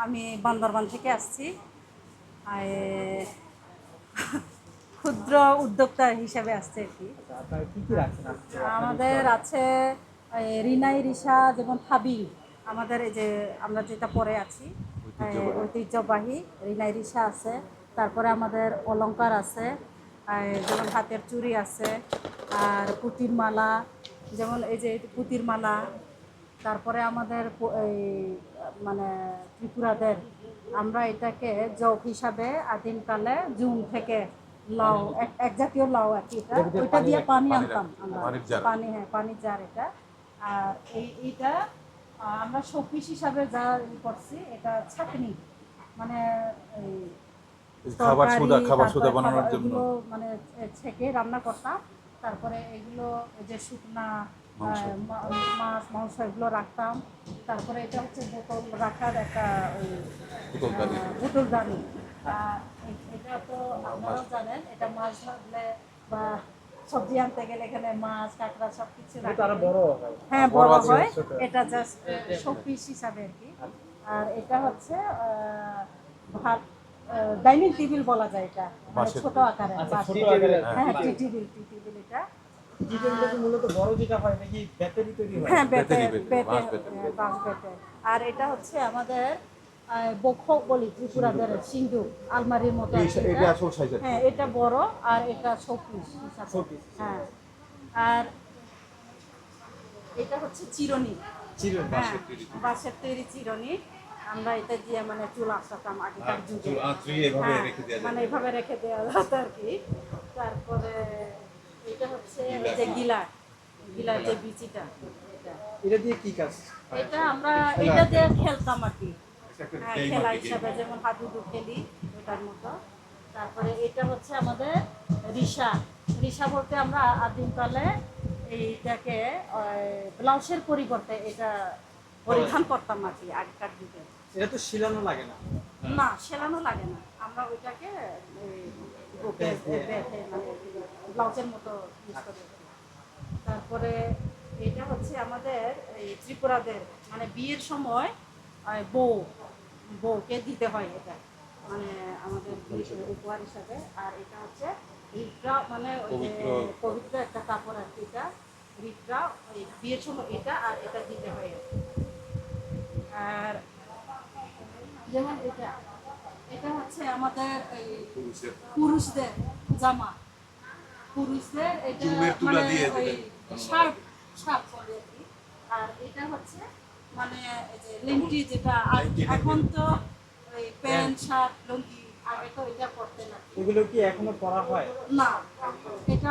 আমি বান্দরবান থেকে আসছি। ক্ষুদ্র উদ্যোক্তা হিসেবে আসছে আর কি। আচ্ছা? আমাদের আছে রিনাই রিসা যেমন থাবি আমাদের এই যে আমরা যেটা পরে আছি ঐতিহ্যবাহী। রিনাই রিসা আছে তারপরে আমাদের অলংকার আছে যেমন হাতের চুড়ি আছে আর পুতির মালা যেমন এই যে পুতির মালা তারপরে আমাদের এই মানে ত্রিপুরাদের আমরা এটাকে জব হিসাবে আদিমকালে জুন থেকে লাউ এক- জাতীয় লাউ আর কি এটা। ওইটা দিয়ে পানি পানি আনতাম। পানি হ্যাঁ পানির জার এটা। আর এই এইটা আমরা শোপিস হিসাবে যা ই করছি এটা ছাকনি। মানে এই খাবার সোদা খাবার সোদা বানানোর জন্য। মানে ছেঁকে রান্না করতাম। তারপরে এগুলো যে শুকনা মাছ মাংস এগুলো রাখতাম। তারপরে এটা হচ্ছে বোতল রাখার একটা ওই বোতলদানি। আহ, বোতলদানি আর এ- এটা তো আপনারাও জানেন এটা মাছ ধরলে বা সবজি আনতে গেলে এখানে মাছ কাঁকড়া সব কিছু হয়। হ্যাঁ বড় হয়। ছোট। এটা জাস্ট শোপিস হিসাবে আর কি। আর এটা হচ্ছে আহ, ভাত ডাইনিং টেবিল বলা যায় এটা। মানে ছোট আকারে আচ্ছা। ছোট আকারে। হ্যাঁ টি টেবিল টি টেবিল এটা। মূলত বড় যেটা হয় নাকি ব্যাটারি তৈরি হয়? হ্যাঁ। হ্যাঁ, আর এটা হচ্ছে আমাদের বক্ষ বলি ত্রিপুরাদের সিন্ধু আলমারির মতো আছে এটা। এটা। আসল সাইজ হ্যাঁ এটা বড় আর এটা শোপিস। হ্যাঁ আর এটা হচ্ছে চিরনি। হ্যাঁ বাঁশের তৈরি চিরনি। আমরা এটা দিয়ে মানে চুল আসাতাম আগেকার যুগে। হ্যাঁ, রেখে দেওয়া যায়। মানে এইভাবে রেখে দেওয়া যেত আর কি। তারপরে যে গিলা গিলার যে বিচিটা। এটা দিয়ে কি কাজ? এটা আমরা এটা দিয়ে খেলতাম আর কি। হ্যাঁ খেলা হিসাবে যেমন হাডুডু খেলি ওটার মতো। তারপরে এটা হচ্ছে আমাদের রিসা। রিসা বলতে আমরা আদিমকালে এইটাকে ব্লাউজের পরিবর্তে এটা পরিধান করতাম আর কি আগেকার যুগে এটা তো শিলানো লাগে না। না সেলানো লাগে না। আমরা ওইটাকে ব্লাউজের মতো ইউজ করে তারপরে এটা হচ্ছে আমাদের এই ত্রিপুরাদের মানে বিয়ের সময় বউ বউকে দিতে হয় এটা মানে আমাদের উপহার হিসাবে। আর এটা হচ্ছে রিটরা মানে ওই যে পবিত্র- একটা কাপড় আর কি এটা রিটরা ওই বিয়ের সময় এটা আর এটা দিতে হয় আর আর যেমন এটা এটা হচ্ছে আমাদের এই পুরুষদের জামা। পুরুষদের এটা মানে দিয়ে ওই শার্প শার্ট শার্ট বলে আর কি। আর এটা হচ্ছে মানে এই যে লেংটি যেটা আর এখন তো ওই প্যান্ট শার্ট লুঙ্গি আগে তো এটা পরতে না এগুলো কি এখনও পরা হয়? না এটা